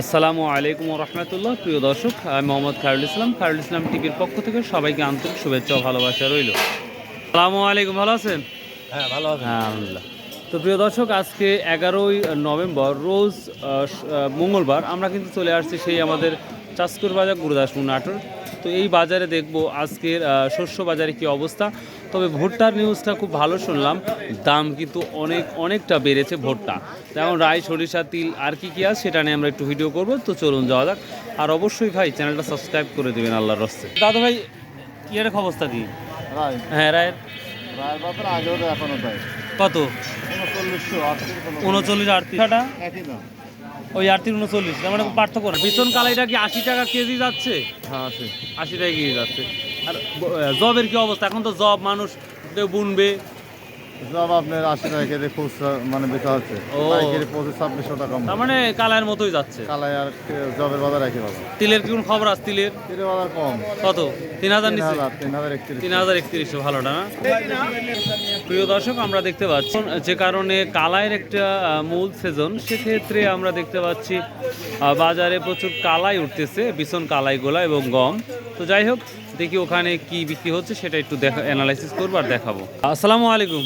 আসসালামু আলাইকুম রহমতুল্লাহ। প্রিয় দর্শক আমি মোহাম্মদ খায়রুল ইসলাম। খায়রুল ইসলাম টিভির পক্ষ থেকে সবাইকে আন্তরিক শুভেচ্ছা ও ভালোবাসা রইল। আসসালামু আলাইকুম ভালো আছেন? হ্যাঁ ভালো আছে। হ্যাঁ আলহামদুলিল্লাহ। তো প্রিয় দর্শক আজকে এগারোই নভেম্বর রোজ মঙ্গলবার আমরা কিন্তু চলে আসছি সেই আমাদের চাষকুর বাজার গুরুদাসপুর নাটোর। তো এই বাজারে দেখব আজকের শস্য বাজারে কি অবস্থা। তবে ভুট্টার নিউজটা খুব ভালো শুনলাম। দাম কিন্তু অনেক অনেকটা বেড়েছে ভুট্টা। যেমন রাই সরিষা তিল আর কি কি আছে সেটা নিয়ে আমরা একটু ভিডিও করব। তো চলুন যাওয়া যাক। আর অবশ্যই ভাই চ্যানেলটা সাবস্ক্রাইব করে দেবেন আল্লাহর রস্তে। দাদু ভাই ইয়ের অবস্থা কি? হ্যাঁ রায়ের। কত? উনচল্লিশশো আটত্রিশ উনচল্লিশ আর তিন ওই আটত্রিশ উনচল্লিশ। তার মানে পার্থক্য না। ভীষণ কালাইটা কি আশি টাকা কেজি যাচ্ছে? হ্যাঁ আছে। আশি টাকা কেজি যাচ্ছে। আর জবের কি অবস্থা? এখন তো জব মানুষ বুনবে। সব আপনার আশি টাকা কেজি খুচরা মানে বেচা হচ্ছে। পাইকারি পঁচিশ ছাব্বিশশো টাকা তার মানে মতোই যাচ্ছে। কালাই আর জবের বাজার একই বাজার। তিলের কোন খবর আছে? তিলের? বাজার কম। কত? তিন হাজার তিন হাজার তিন হাজার একত্রিশ তিন হাজার একত্রিশশো ভালোটা না? প্রিয় দর্শক আমরা দেখতে পাচ্ছি যে কারণে কালাইয়ের একটা মূল সেজন সেক্ষেত্রে আমরা দেখতে পাচ্ছি বাজারে প্রচুর কালাই উঠতেছে ভীষণ কালাইগুলা এবং গম। তো যাই হোক দেখি ওখানে কি বিক্রি হচ্ছে সেটা একটু দেখা অ্যানালাইসিস করব আর দেখাবো। আসসালামু আলাইকুম।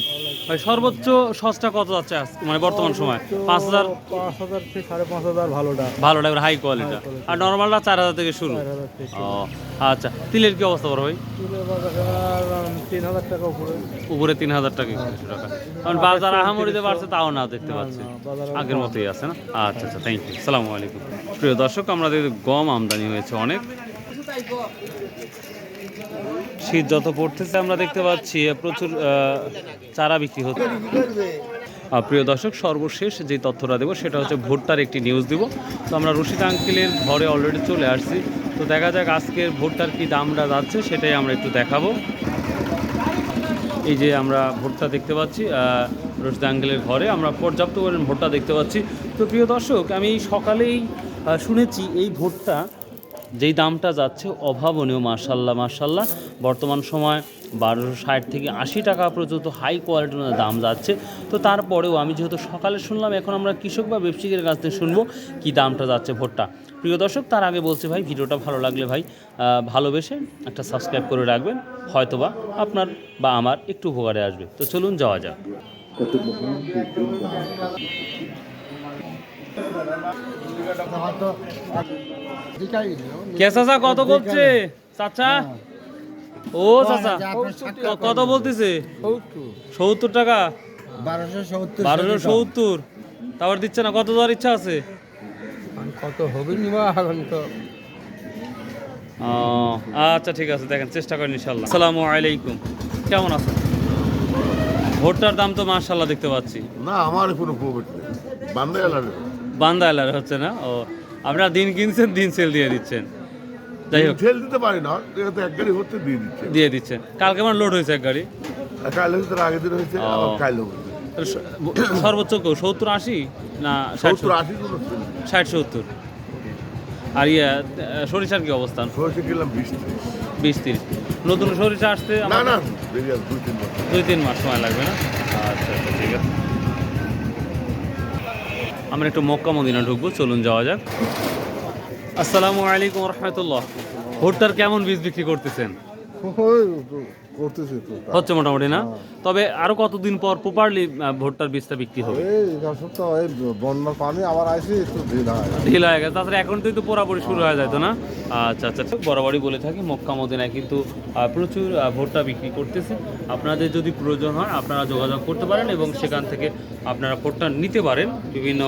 ভাই সর্বোচ্চ সস্তা কত যাচ্ছে মানে বর্তমান সময়? পাঁচ হাজার? পাঁচ হাজার থেকে সাড়ে পাঁচ হাজার ভালোটা। ভালোটা হাই কোয়ালিটি আর নর্মালটা চার হাজার থেকে শুরু। ও আচ্ছা। তিলের কি অবস্থা বড় ভাই? তিন হাজার টাকা উপরে। উপরে তিন হাজার টাকা একশো টাকা। কারণ বাজার আহামরিতে বাড়ছে তাও না দেখতে পাচ্ছি। আগের মতোই আছে না? আচ্ছা আচ্ছা থ্যাংক ইউ সালামু আলাইকুম। প্রিয় দর্শক আমরা গম আমদানি হয়েছে অনেক। শীত যত পড়তেছে, আমরা দেখতে পাচ্ছি প্রচুর চারা বিক্রি হচ্ছে। প্রিয় দর্শক, সর্বশেষ যে তথ্যটা দেবো, সেটা হচ্ছে ভোটটার একটি নিউজ দিব। তো আমরা রশিদ আঙ্কেলের ঘরে অলরেডি চলে আসছি। তো দেখা যাক আজকের ভোটটার কি দামটা যাচ্ছে, সেটাই আমরা একটু দেখাবো। এই যে আমরা ভোটটা দেখতে পাচ্ছি রশিদ আঙ্কেলের ঘরে আমরা পর্যাপ্ত পরিমাণ ভোটটা দেখতে পাচ্ছি। তো প্রিয় দর্শক, আমি সকালেই শুনেছি এই ভুট্টা যেই দামটা যাচ্ছে অভাবনীয় মার্শাল্লাহ মার্শাল্লাহ বর্তমান সময় বারোশো ষাট থেকে আশি টাকা পর্যন্ত হাই কোয়ালিটির দাম যাচ্ছে। তো তারপরেও আমি যেহেতু সকালে শুনলাম, এখন আমরা কৃষক বা ব্যবসায়ীদের কাছ থেকে শুনব কী দামটা যাচ্ছে ভুট্টা। প্রিয় দর্শক, তার আগে বলছি ভাই, ভিডিওটা ভালো লাগলে ভাই ভালোবেসে একটা সাবস্ক্রাইব করে রাখবেন। হয়তোবা আপনার বা আমার একটু উপকারে আসবে। তো চলুন যাওয়া যাক। কে চাচা কত করছে চাচা? ও চাচা। কত বলতেছে? সত্তর টাকা? বারোশো সত্তর। তারপর দিচ্ছে না কত দেওয়ার ইচ্ছা আছে? কত হবে এখন তো? ও, আচ্ছা ঠিক আছে দেখেন চেষ্টা করেন ইনশাল্লাহ আসসালামু আলাইকুম। কেমন আছেন? ভোটটার দাম তো মার্শাল্লাহ দেখতে পাচ্ছি। না আমার কোনো প্রফিট নেই। বান্দা এলার হচ্ছে না। ও আপনারা দিন কিনছেন দিন সেল দিয়ে দিচ্ছেন। যাই হোক। ঠেল দিতে পারি না যেহেতু এক গাড়ি হচ্ছে দিয়ে দিচ্ছে দিয়ে দিচ্ছেন। কালকে আমার লোড হয়েছে এক গাড়ি। আর কাল হচ্ছে তার আগের দিন হয়েছে কাল সর্বোচ্চ কেউ সত্তর আশি না ষাট সত্তর আশি ষাট সত্তর। আর ইয়ে সরিষার কি অবস্থান? সরিষা কিনলাম বিশ। বিশ তিরিশ। নতুন সরিষা আসতে না না দুই তিন বছর দুই তিন মাস সময় লাগবে না? আচ্ছা আচ্ছা ঠিক আছে। আমরা একটু মক্কা মদিনা ঢুকবো, চলুন যাওয়া যাক। আসসালামু আলাইকুম রহমতুল্লাহ। ভুট্টার কেমন বীজ বিক্রি করতেছেন? করতেছি তো হচ্ছে মোটামুটি না? তবে আরও কতদিন পর প্রপারলি ভুট্টার বীজটা বিক্রি হবে? সপ্তাহ বন্যার পানি আবার একটু ঢিল হয় ঢিল হয়ে গেছে। তাছাড়া এখন তো পুরাপুরি শুরু হয়ে যায় তো না? আচ্ছা আচ্ছা। বরাবরই বলে থাকি মক্কা মদিনায় কিন্তু প্রচুর ভুট্টা বিক্রি করতেছে। আপনাদের যদি প্রয়োজন হয় আপনারা যোগাযোগ করতে পারেন এবং সেখান থেকে আপনারা ভুট্টা নিতে পারেন। বিভিন্ন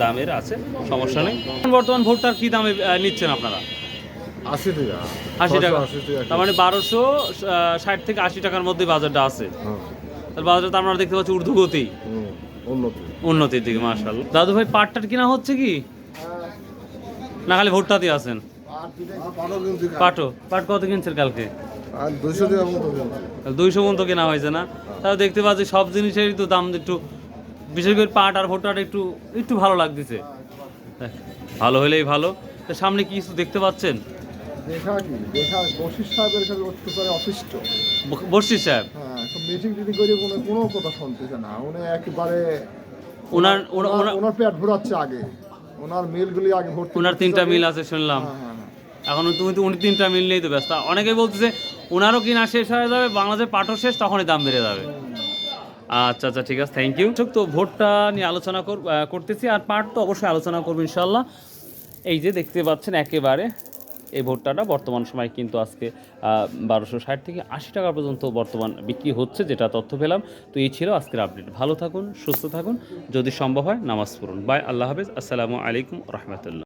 দামের আছে সমস্যা নেই। বর্তমান ভুট্টার কি দামে নিচ্ছেন আপনারা? আশি টাকা আশি টাকা তার মানে বারোশো ষাট থেকে আশি টাকার মধ্যে বাজারটা আছে। হ্যাঁ। তাহলে বাজারটা আপনারা দেখতে পাচ্ছি ঊর্ধ্বগতি। উন্নতি। উন্নতির দিকে মার্শাল দাদু ভাই পাটটার কিনা হচ্ছে কি? না খালি ভুট্টাতে আছেন? পাটও। পাট কত কিনছেন কালকে। দুইশো মতো কেনা হয়েছে না? তাহলে দেখতে পাচ্ছি সব জিনিসেরই তো দাম একটু বিশেষ করে পাট আর ভুট্টাটা একটু একটু ভালো লাগতেছে। ভালো হলেই ভালো। তো সামনে কি কিছু দেখতে পাচ্ছেন? দেখা কি? দেখা বশির সাহেবের সাহেব? হ্যাঁ সব মিটিং টিটিং করে কোনো কোনো কথা শুনতেছে না। উনি একেবারে ওনার ওনা- ওনার ওনার পেট ভরাচ্ছে আগে। ওনার মিলগুলি আগে ভর্তি ওনার তিনটা মিল আছে শুনলাম। হ্যাঁ, হ্যাঁ, হ্যাঁ। এখন তুমি তো উনি তিনটা মিল নিয়েই তো ব্যস্ত। অনেকেই বলতেছে ওনারও কিনা শেষ হয়ে যাবে বাংলাদেশের পাটও শেষ তখনই দাম বেড়ে যাবে। আচ্ছা আচ্ছা ঠিক আছে থ্যাংক ইউ তো ভোটটা নিয়ে আলোচনা কর- করতেছি আর পাঠ তো অবশ্যই আলোচনা করব ইনশাল্লাহ এই যে দেখতে পাচ্ছেন একেবারে। এই ভুট্টাটা বর্তমান সময়ে কিন্তু আজকে বারোশো ষাট থেকে আশি টাকা পর্যন্ত বর্তমান বিক্রি হচ্ছে, যেটা তথ্য পেলাম। তো এই ছিল আজকের আপডেট। ভালো থাকুন, সুস্থ থাকুন, যদি সম্ভব হয় নামাজ পড়ুন। বাই, আল্লাহ হাফেজ। আসসালামু আলাইকুম রহমতুল্লাহ।